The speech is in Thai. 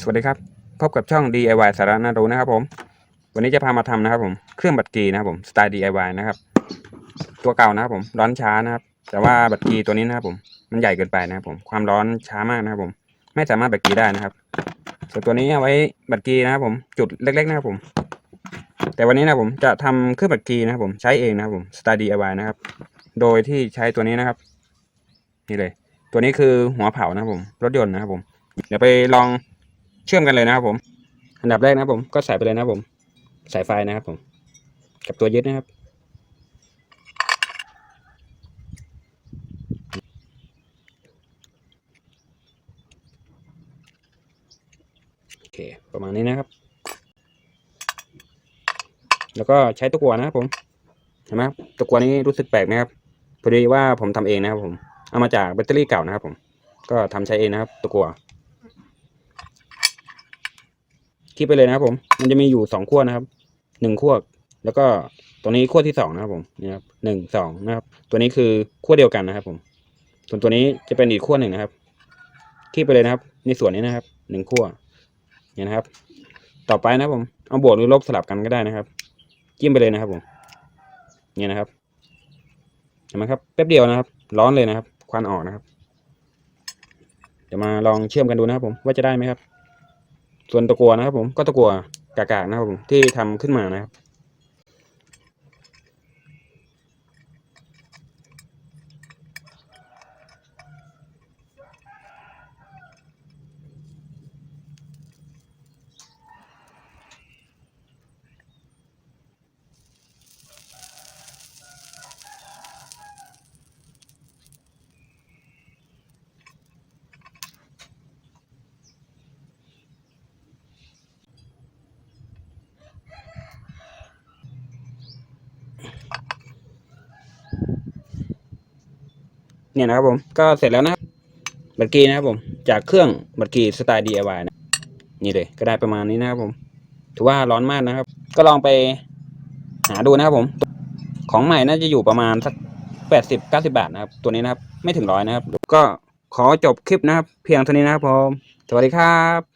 สวัสดีครับ พบกับช่อง DIY สาระน่ารู้นะครับผม วันนี้จะพามาทำนะครับผมเครื่องบัตรกีนะครับผมสไตล์ DIY นะครับ ตัวเก่านะครับผมร้อนช้านะครับ แต่ว่าบัตรกีตัวนี้นะครับผมมันใหญ่เกินไปนะครับผมความร้อนช้ามากนะครับผม ไม่สามารถบัตรกีได้นะครับส่วนตัวนี้เอาไว้บัตรกีนะครับผมจุดเล็ก ๆ นะครับผม แต่วันนี้นะผมจะทำเครื่องบัตรกีนะครับผมใช้เองนะครับผมสไตล์ DIY นะครับ โดยที่ใช้ตัวนี้นะครับ นี่เลย ตัวนี้คือหัวเผานะครับผม รถยนต์นะครับผม เดี๋ยวไปลอง เชื่อมกันเลยนะครับผม อันดับแรกนะครับผมก็ใส่ไปเลยนะครับผม สายไฟนะครับผม กับตัวยึดนะครับ โอเค ประมาณนี้นะครับ แล้วก็ใช้ตะกั่วนะครับผม เห็นไหมครับตะกั่วนี้รู้สึกแปลกไหมครับ พอดีว่าผมทำเองนะครับผม เอามาจากแบตเตอรี่เก่านะครับผม ก็ทำใช้เองนะครับ ตะกั่ว คลิปไปเลยนะครับผม มันจะมีอยู่สองขั้วนะครับหนึ่งขั้วแล้วก็ตัวนี้ขั้วที่สองนะครับผมนี่ครับหนึ่งสองนะครับ ตัวนี้คือขั้วเดียวกันนะครับ ผม ส่วนตัวนี้จะเป็นอีกขั้วหนึ่งนะครับคลิปไปเลยนะครับ ในส่วนนี้นะครับหนึ่งขั้วเนี่ยนะครับ ต่อไปนะครับ ผมเอาบวกหรือลบสลับกันก็ได้นะครับจิ้มไปเลยนะครับ ผม เนี่ยนะครับเห็นไหมครับแป๊บเดียวนะครับ ร้อนเลยนะครับ ควันออกนะครับ เดี๋ยวมาลองเชื่อมกันดูนะครับ ผมว่าจะได้ไหมครับ ส่วนตะกัวนะครับผมก็ตะกัวกากๆนะครับผมที่ทำขึ้นมานะครับ เนี่ยนะครับผมก็เสร็จแล้วนะครับบัตรกีนะครับผมจากเครื่องบัตรกีสไตล์ DIY นะนี่เลยก็ได้ประมาณนี้นะครับผม ถือว่าร้อนมากนะครับ ก็ลองไปหาดูนะครับผม ของใหม่น่าจะอยู่ประมาณสักแปดสิบเก้าสิบาทนะครับ ตัวนี้นะครับ ไม่ถึงร้อยนะครับ ก็ขอจบคลิปนะครับ เพียงเท่านี้นะครับผม สวัสดีครับ